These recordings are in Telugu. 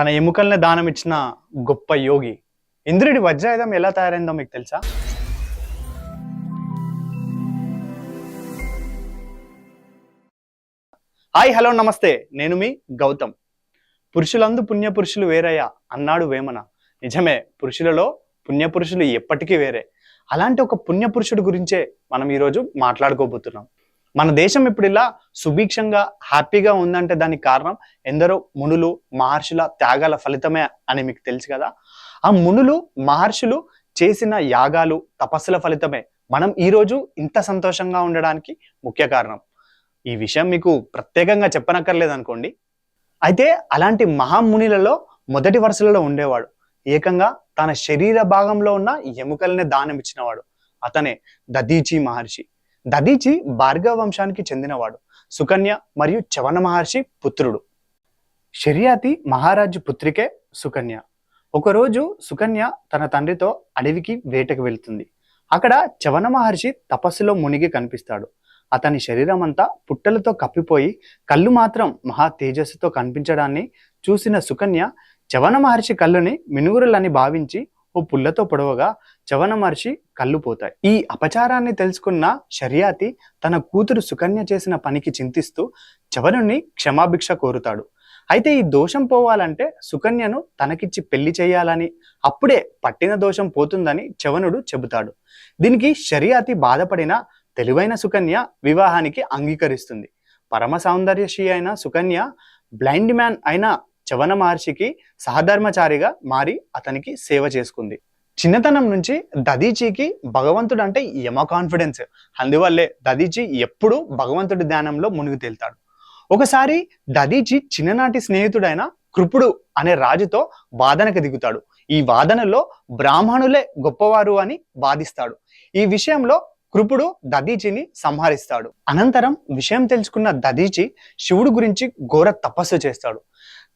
తన ఎముకల్ని దానం ఇచ్చిన గొప్ప యోగి. ఇంద్రుడి వజ్రాయుధం ఎలా తయారైందో మీకు తెలుసా? హాయ్ హలో నమస్తే. నేను మీ గౌతమ్. పురుషులందు పుణ్యపురుషులు వేరయ్యా అన్నాడు వేమన. నిజమే పురుషులలో పుణ్యపురుషులు ఎప్పటికీ వేరే. అలాంటి ఒక పుణ్యపురుషుడు గురించే మనం ఈరోజు మాట్లాడుకోబోతున్నాం. మన దేశం ఇప్పుడు ఇలా సుభిక్షంగా హ్యాపీగా ఉందంటే దానికి కారణం ఎందరో మునులు మహర్షుల త్యాగాల ఫలితమే అని మీకు తెలుసు కదా. ఆ మునులు మహర్షులు చేసిన యాగాలు తపస్సుల ఫలితమే. మనం ఈరోజు ఇంత సంతోషంగా ఉండడానికి ముఖ్య కారణం. ఈ విషయం మీకు ప్రత్యేకంగా చెప్పనక్కర్లేదు అనుకోండి అయితే అలాంటి మహామునిలలో మొదటి వరుసలలో ఉండేవాడు. ఏకంగా తన శరీర భాగంలో ఉన్న ఎముకలనే దానం ఇచ్చినవాడు. అతనే దదీచి మహర్షి. దదీచి భార్గవ వంశానికి చెందినవాడు. సుకన్య మరియు చవన మహర్షి పుత్రుడు. షరియాతి మహారాజు పుత్రికే సుకన్య. ఒకరోజు సుకన్య తన తండ్రితో అడవికి వేటకు వెళ్తుంది. అక్కడ చవన మహర్షి తపస్సులో మునిగి కనిపిస్తాడు. అతని శరీరం అంతా పుట్టలతో కప్పిపోయి కళ్ళు మాత్రం మహా తేజస్సుతో కనిపించడాన్ని చూసిన సుకన్య చవన మహర్షి కళ్ళుని మినుగురులని భావించి ఓ పుల్లతో పొడవగా చవన మహర్షి కళ్ళు పోతాయి. ఈ అపచారాన్ని తెలుసుకున్న షరియాతి తన కూతురు సుకన్య చేసిన పనికి చింతిస్తూ చవనుని క్షమాభిక్ష కోరుతాడు. అయితే ఈ దోషం పోవాలంటే సుకన్యను తనకిచ్చి పెళ్ళి చేయాలని అప్పుడే పట్టిన దోషం పోతుందని చవనుడు చెబుతాడు. దీనికి షరియాతి బాధపడిన తెలివైన సుకన్య వివాహానికి అంగీకరిస్తుంది. పరమ సౌందర్యశీ అయిన సుకన్య బ్లైండ్ మ్యాన్ అయిన చవన మహర్షికి సహధర్మచారిగా మారి అతనికి సేవ చేసుకుంది. చిన్నతనం నుంచి దదీచికి భగవంతుడు అంటే యమ కాన్ఫిడెన్స్. అందువల్లే దదీచి ఎప్పుడు భగవంతుడి ధ్యానంలో మునిగి తేలుతాడు. ఒకసారి దదీచి చిన్ననాటి స్నేహితుడైన కృపుడు అనే రాజుతో వాదనకు దిగుతాడు. ఈ వాదనలో బ్రాహ్మణులే గొప్పవారు అని వాదిస్తాడు. ఈ విషయంలో కృపుడు దదీచిని సంహరిస్తాడు. అనంతరం విషయం తెలుసుకున్న దదీచి శివుడు గురించి ఘోర తపస్సు చేస్తాడు.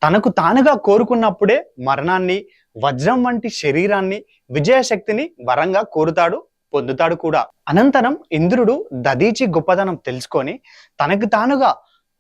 తనకు తానుగా కోరుకున్నప్పుడే మరణాన్ని వజ్రం వంటి శరీరాన్ని విజయశక్తిని వరంగా కోరుతాడు పొందుతాడు కూడా. అనంతరం ఇంద్రుడు దదీచి గొప్పతనం తెలుసుకొని తనకు తానుగా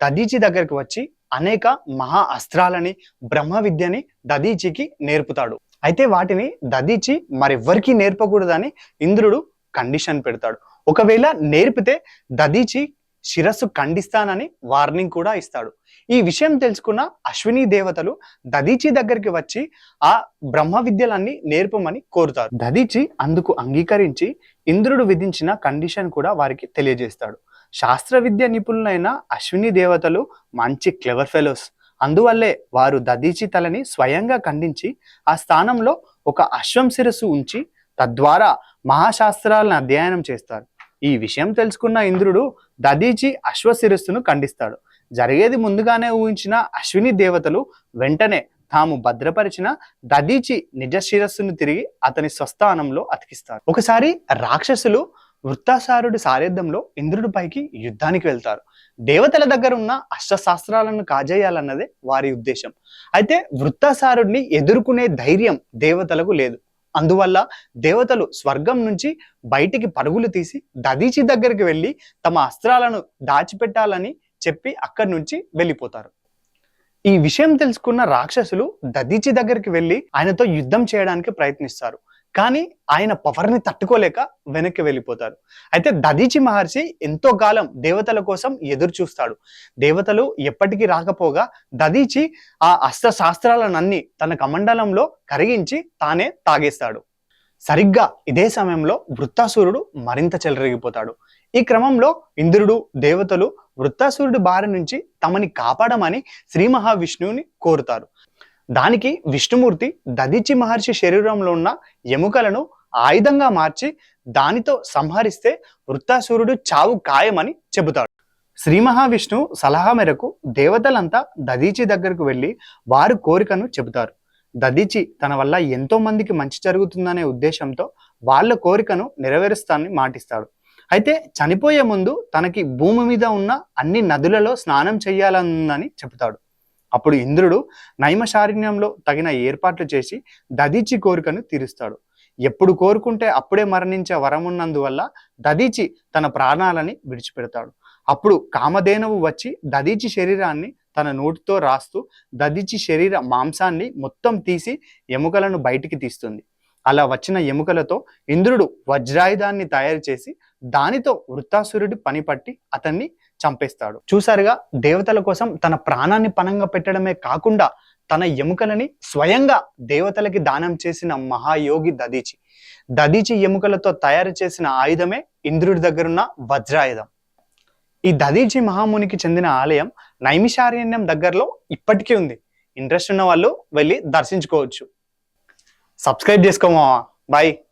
దదీచి దగ్గరికి వచ్చి అనేక మహా అస్త్రాలని బ్రహ్మ విద్యని దదీచికి నేర్పుతాడు. అయితే వాటిని దదీచి మరెవ్వరికీ నేర్పకూడదని ఇంద్రుడు కండిషన్ పెడతాడు. ఒకవేళ నేర్పితే దదీచి శిరస్సు ఖండిస్తానని వార్నింగ్ కూడా ఇస్తాడు. ఈ విషయం తెలుసుకున్న అశ్విని దేవతలు దదీచి దగ్గరికి వచ్చి ఆ బ్రహ్మ విద్యలన్నీ నేర్పమని కోరుతారు. దదీచి అందుకు అంగీకరించి ఇంద్రుడు విధించిన కండిషన్ కూడా వారికి తెలియజేస్తాడు. శాస్త్ర విద్య నిపుణులైన అశ్విని దేవతలు మంచి క్లెవర్ ఫెలోస్. అందువల్లే వారు దదీచి తలని స్వయంగా ఖండించి ఆ స్థానంలో ఒక అశ్వం శిరస్సు ఉంచి తద్వారా మహాశాస్త్రాలను అధ్యయనం చేస్తారు. ఈ విషయం తెలుసుకున్న ఇంద్రుడు దదీచి అశ్వశిరస్సును ఖండిస్తాడు. జరిగేది ముందుగానే ఊహించిన అశ్విని దేవతలు వెంటనే తాము భద్రపరిచిన దదీచి నిజ శిరస్సును తిరిగి అతని స్వస్థానంలో అతికిస్తారు. ఒకసారి రాక్షసులు వృత్తాసారుడి సారథ్యంలో ఇంద్రుడి పైకి యుద్ధానికి వెళ్తారు. దేవతల దగ్గర ఉన్న అష్టశాస్త్రాలను కాజేయాలన్నదే వారి ఉద్దేశం. అయితే వృత్తాసారుడిని ఎదుర్కొనే ధైర్యం దేవతలకు లేదు. అందువల్ల దేవతలు స్వర్గం నుంచి బయటికి పరుగులు తీసి దదీచి దగ్గరికి వెళ్ళి తమ అస్త్రాలను దాచిపెట్టాలని చెప్పి అక్కడి నుంచి వెళ్ళిపోతారు. ఈ విషయం తెలుసుకున్న రాక్షసులు దదీచి దగ్గరికి వెళ్ళి ఆయనతో యుద్ధం చేయడానికి ప్రయత్నిస్తారు. కానీ ఆయన పవర్ని తట్టుకోలేక వెనక్కి వెళ్ళిపోతారు. అయితే దదీచి మహర్షి ఎంతో కాలం దేవతల కోసం ఎదురు చూస్తాడు దేవతలు ఎప్పటికీ రాకపోగా దదీచి ఆ అస్త్ర శాస్త్రాలనన్నీ తన కమండలంలో కరిగించి తానే తాగేస్తాడు. సరిగ్గా ఇదే సమయంలో వృత్తాసురుడు మరింత చెలరేగిపోతాడు. ఈ క్రమంలో ఇంద్రుడు దేవతలు వృత్తాసురుడి బారి నుంచి తమని కాపాడమని శ్రీ మహావిష్ణువుని కోరుతారు. దానికి విష్ణుమూర్తి దదిచి మహర్షి శరీరంలో ఉన్న ఎముకలను ఆయుధంగా మార్చి దానితో సంహరిస్తే వృత్తాసురుడు చావు ఖాయమని చెబుతాడు. శ్రీ మహావిష్ణు సలహా మేరకు దేవతలంతా దదీచి దగ్గరకు వెళ్ళి వారి కోరికను చెబుతారు. దదీచి తన వల్ల ఎంతో మందికి మంచి జరుగుతుందనే ఉద్దేశంతో వాళ్ళ కోరికను నెరవేరుస్తానని మాటిస్తాడు. అయితే చనిపోయే ముందు తనకి భూమి మీద ఉన్న అన్ని నదులలో స్నానం చేయాలనుందని చెబుతాడు. అప్పుడు ఇంద్రుడు నైమశారణ్యంలో తగిన ఏర్పాట్లు చేసి దదీచి కోరికను తీరుస్తాడు. ఎప్పుడు కోరుకుంటే అప్పుడే మరణించే వరం ఉన్నందువల్ల దదీచి తన ప్రాణాలని విడిచిపెడతాడు. అప్పుడు కామధేనువు వచ్చి దదీచి శరీరాన్ని తన నోటితో రాస్తూ దదిచి శరీర మాంసాన్ని మొత్తం తీసి ఎముకలను బయటికి తీస్తుంది. అలా వచ్చిన ఎముకలతో ఇంద్రుడు వజ్రాయుధాన్ని తయారు చేసి దానితో వృత్తాసురుడి పని పట్టి అతన్ని చంపేస్తాడు. చూసారుగా దేవతల కోసం తన ప్రాణాన్ని పణంగా పెట్టడమే కాకుండా తన ఎముకలని స్వయంగా దేవతలకి దానం చేసిన మహాయోగి దదీచి దదీచి ఎముకలతో తయారు చేసిన ఆయుధమే ఇంద్రుడి దగ్గరున్న వజ్రాయుధం. ఈ దదీచి మహామునికి చెందిన ఆలయం నైమిషారణ్యం దగ్గరలో ఇప్పటికీ ఉంది. ఇంట్రెస్ట్ ఉన్న వాళ్ళు వెళ్ళి దర్శించుకోవచ్చు. Subscribe చేసుకోమా bye.